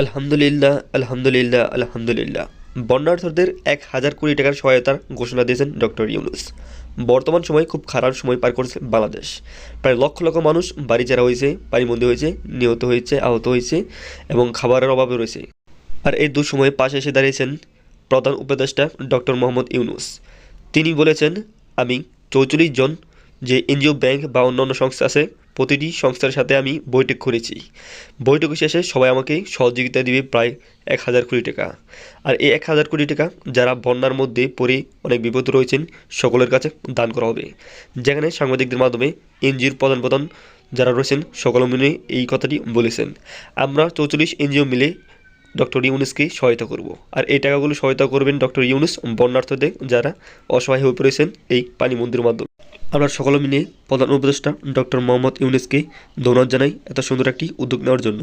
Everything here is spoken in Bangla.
আলহামদুলিল্লাহ আলহামদুলিল্লাহ আলহামদুলিল্লাহ। বন্যার্থদের এক হাজার কোটি টাকার সহায়তার ঘোষণা দিয়েছেন ডক্টর ইউনুস। বর্তমান সময় খুব খারাপ সময় পার করছে বাংলাদেশ। প্রায় লক্ষ লক্ষ মানুষ বাড়ি ছাড়া হয়েছে পানিবন্দী হয়েছে, নিহত হয়েছে, আহত হয়েছে এবং খাবারের অভাবে রয়েছে। আর এই দুঃসময়ে পাশে এসে দাঁড়িয়েছেন প্রধান উপদেষ্টা ডক্টর মোহাম্মদ ইউনুস। তিনি বলেছেন, আমি চৌচল্লিশ জন যে এনজিও ব্যাংক বা অন্যান্য সংস্থা আছে, প্রতিটি সংস্থার সাথে আমি বৈঠক করেছি। বৈঠক শেষে সবাই আমাকে সহযোগিতা দিবে প্রায় এক হাজার কোটি টাকা। আর এই এক হাজার কোটি টাকা যারা বন্যার মধ্যে পড়ে অনেক বিপদ রয়েছেন, সকলের কাছে দান করা হবে। যেখানে সাংবাদিকদের মাধ্যমে এনজিওর প্রধান প্রধান যারা রয়েছেন, সকলে মিলে এই কথাটি বলেছেন। আমরা চৌচল্লিশ এনজিও মিলে ডক্টর ইউনুসকে সহায়তা করব। আর এই টাকাগুলো সহায়তা করবেন ডক্টর ইউনুস বন্যার্থদের যারা অসহায় হয়ে পড়েছেন এই পানি মন্দির মাধ্যমে। আমরা সকলে মিলে প্রধান উপদেষ্টা ডক্টর মোহাম্মদ ইউনুসকে ধন্যবাদ জানাই এত সুন্দর একটি উদ্যোগ নেওয়ার জন্য।